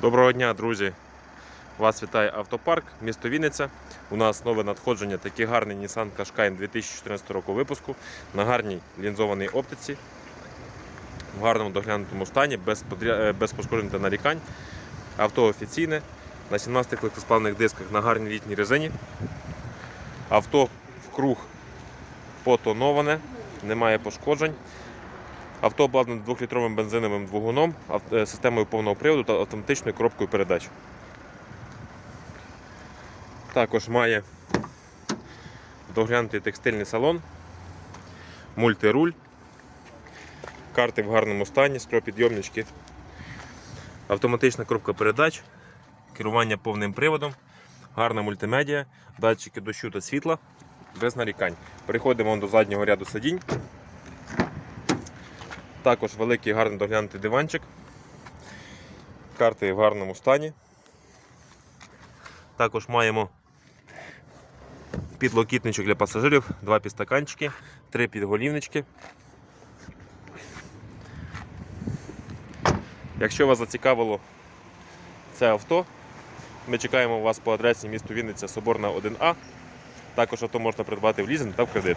Доброго дня, друзі! Вас вітає автопарк, місто Вінниця. У нас нове надходження, такий гарний Nissan Qashqai 2014 року випуску на гарній лінзованій оптиці, в гарному доглянутому стані, без, подря- е, без пошкоджень та нарікань. Авто офіційне, на 17 легкосплавних дисках на гарній літній резині. Авто в круг потоноване, немає пошкоджень. Авто обладнане 2-літровим бензиновим двигуном, е, системою повного приводу та автоматичною коробкою передач. Також має доглянутий текстильний салон, мультируль, карти в гарному стані, скропідйомнички, автоматична коробка передач, керування повним приводом, гарна мультимедіа, датчики дощу та світла, без нарікань. Переходимо до заднього ряду сидінь. Також великий гарний доглянутий диванчик. Карти в гарному стані. Також маємо підлокітничок для пасажирів, два підстаканчики, три підголівнички. Якщо вас зацікавило це авто, ми чекаємо вас по адресі місто Вінниця Соборна 1А. Також авто можна придбати в лізинг та в кредит.